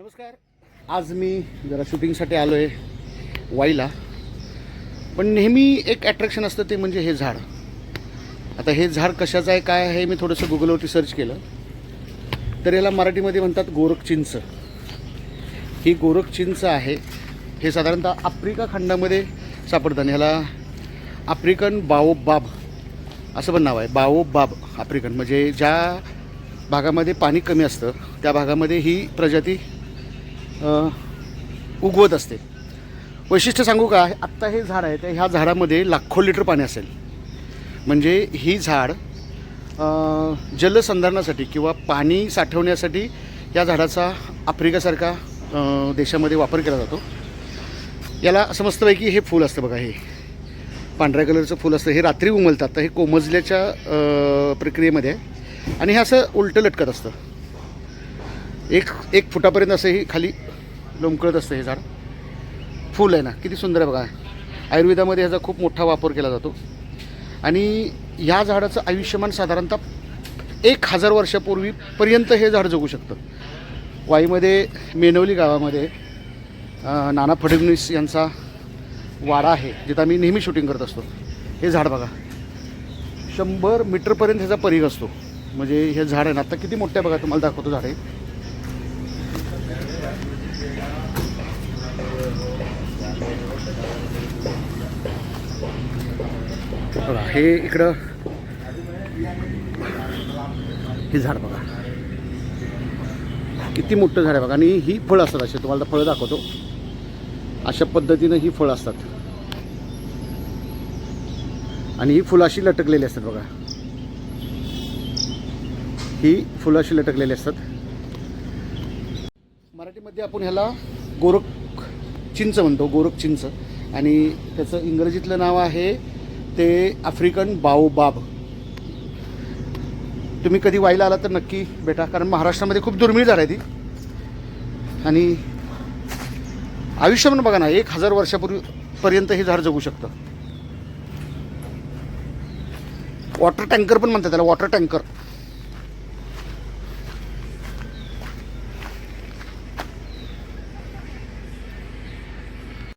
नमस्कार. आज मी जरा शूटिंगसाठी आलो आहे वाईला. पण नेहमी एक ॲट्रॅक्शन असतं ते म्हणजे हे झाड. आता हे झाड कशाचं आहे काय आहे मी थोडंसं गुगलवरती सर्च केलं. तर याला मराठीमध्ये म्हणतात गोरख चिंच. ही गोरख चिंच आहे हे साधारणतः आफ्रिका खंडामध्ये सापडतात आणि ह्याला आफ्रिकन बाओबाब असं पण नाव आहे. बाओबाब आफ्रिकन म्हणजे ज्या भागामध्ये पाणी कमी असतं त्या भागामध्ये ही प्रजाती उगवत असते. वैशिष्ट्य सांगू का? आत्ता हे झाड आहे तर ह्या झाडामध्ये लाखो लिटर पाणी असेल. म्हणजे ही झाड जलसंधारणासाठी किंवा पाणी साठवण्यासाठी या झाडाचा आफ्रिकासारखा देशामध्ये वापर केला जातो. याला असं मस्तपैकी हे फूल असतं बघा हे. पांढऱ्या कलरचं फूल असतं. हे रात्री उमलतात तर हे कोमजल्याच्या प्रक्रियेमध्ये आहे. आणि हे असं उलटं लटकत असतं. एक एक फुटापर्यंत असं ही खाली लोंबकळत असतं हे झाड. फुल आहे ना किती सुंदर आहे बघा. आयुर्वेदामध्ये ह्याचा खूप मोठा वापर केला जातो. आणि या झाडाचं आयुष्यमान साधारणतः एक हजार वर्षापूर्वीपर्यंत हे झाड जगू शकतं. वाईमध्ये मेनवली गावामध्ये नाना फडणवीस यांचा वाडा आहे जिथं आम्ही नेहमी शूटिंग करत असतो. हे झाड बघा. शंभर मीटरपर्यंत ह्याचा परीघ असतो. म्हणजे हे झाड आहे ना आता किती मोठं आहे बघा तुम्हाला दाखवतो झाड. आहे बघा हे इकडं हे झाड बघा. किती मोठं झाड आहे बघा. आणि ही फळं असतात असे. तुम्हाला फळं दाखवतो. अशा पद्धतीनं ही फळं असतात. आणि ही फुलं अशी लटकलेली असतात बघा. ही फुलं अशी लटकलेली असतात. मराठीमध्ये आपण ह्याला गोरख चिंच म्हणतो गोरख चिंच. आणि त्याचं इंग्रजीतलं नाव आहे ते आफ्रिकन बाओबाब. तुम्ही कधी वाईला आला तर नक्की भेटा कारण महाराष्ट्रामध्ये खूप दुर्मिळ झाड आहे ती. आणि आयुष्य म्हणून बघा ना एक हजार वर्षापूर्वीपर्यंत हे झाड जगू शकतं. वॉटर टँकर पण म्हणतात त्याला वॉटर टँकर.